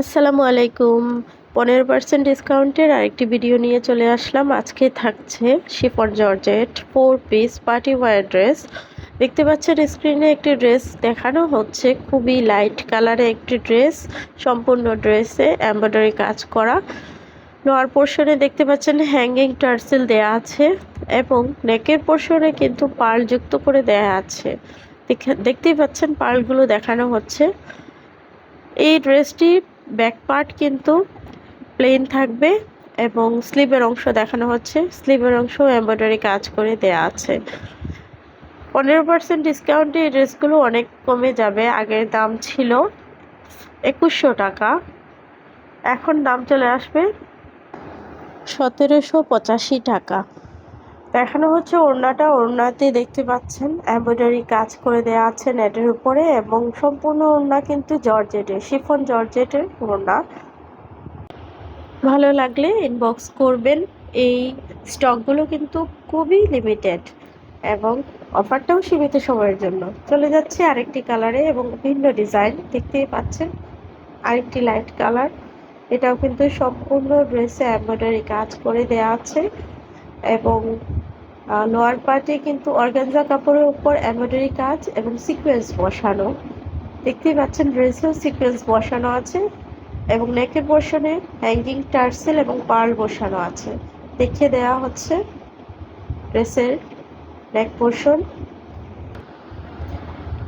আসসালামু আলাইকুম। পনেরো পার্সেন্ট ডিসকাউন্টের আরেকটি ভিডিও নিয়ে চলে আসলাম। আজকে থাকছে chiffon georgette four piece party wear dress দেখতে পাচ্ছেন স্ক্রিনে একটি ড্রেস দেখানো হচ্ছে। খুবই লাইট কালারে একটি ড্রেস সম্পূর্ণ ড্রেসে এমব্রয়ডারি কাজ করা। লোয়ার পোর্শনে দেখতে পাচ্ছেন হ্যাঙ্গিং টার্সেল দেয়া আছে এবং নেকের পোর্শনে কিন্তু পার্ল যুক্ত করে দেয়া আছে। দেখতেই পাচ্ছেন পার্লগুলো দেখানো হচ্ছে। এই ড্রেসটি ব্যাক পার্ট কিন্তু প্লেন থাকবে এবং স্লিভের অংশ দেখানো হচ্ছে। স্লিভের অংশ এমব্রয়ডারি কাজ করে দেয়া আছে। পনেরো পার্সেন্ট ডিসকাউন্টে এই ড্রেসগুলো অনেক কমে যাবে। আগের দাম ছিল একুশশো টাকা। এখন দাম চলে আসবে সতেরোশো পঁচাশি টাকা। দেখানো হচ্ছে ওড়নাটা, ওড়নাতে দেখতে পাচ্ছেন, এমব্রয়ডারি কাজ করে দেওয়া আছে নেটের উপরে এবং সম্পূর্ণ ওড়না কিন্তু জর্জেটের, শিফন জর্জেটের ওড়না। ভালো লাগলে ইনবক্স করবেন, এই স্টকগুলো কিন্তু খুবই লিমিটেড এবং অফারটাও সীমিত সময়ের জন্য। চলে যাচ্ছে আরেকটি কালারে এবং ভিন্ন ডিজাইন দেখতেই পাচ্ছেন আরেকটি লাইট কালার এটাও কিন্তু সম্পূর্ণ ড্রেসে এমব্রয়ডারি কাজ করে দেওয়া আছে এবং লোয়ার পার্টে কিন্তু অর্গানজা কাপড়ের উপর এমব্রয়ডারি কাজ এবং সিকোয়েন্স বসানো। দেখতেই পাচ্ছেন ড্রেসেও সিকোয়েন্স বসানো আছে এবং নেকের পোর্শনে হ্যাঙ্গিং টার্সেল এবং পার্ল বসানো আছে। দেখিয়ে দেওয়া হচ্ছে ড্রেসের নেক পোর্শন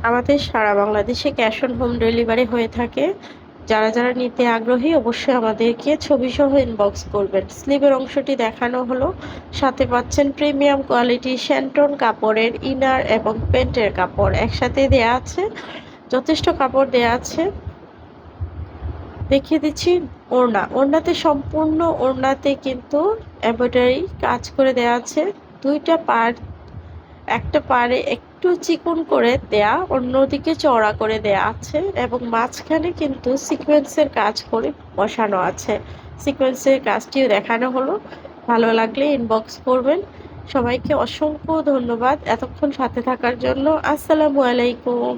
আমাদের সারা বাংলাদেশে ক্যাশ অন হোম ডেলিভারি হয়ে থাকে। যারা যারা নিতে আগ্রহী অবশ্যই আমাদেরকে ছবি সহ ইনবক্স করবেন। স্লিভের অংশটি দেখানো হলো। সাথে পাচ্ছেন প্রিমিয়াম কোয়ালিটি শ্যান্টন কাপড়ের ইনার এবং প্যান্টের কাপড় একসাথে দেয়া আছে। যথেষ্ট কাপড় দেয়া আছে। দেখিয়ে দিচ্ছি ওড়না। ওড়নাতে সম্পূর্ণ ওড়নাতে কিন্তু এমব্রয়ডারি কাজ করে দেওয়া আছে। দুইটা পার একটা পারে একটু চিকন করে দেয়া, অন্যদিকে চড়া করে দেয়া আছে এবং মাঝখানে কিন্তু সিকোয়েন্সের কাজ করে বসানো আছে। সিকোয়েন্সের কাজটিও দেখানো হলো। ভালো লাগলে ইনবক্স করবেন। সবাইকে অসংখ্য ধন্যবাদ এতক্ষণ সাথে থাকার জন্য। আসসালামু আলাইকুম।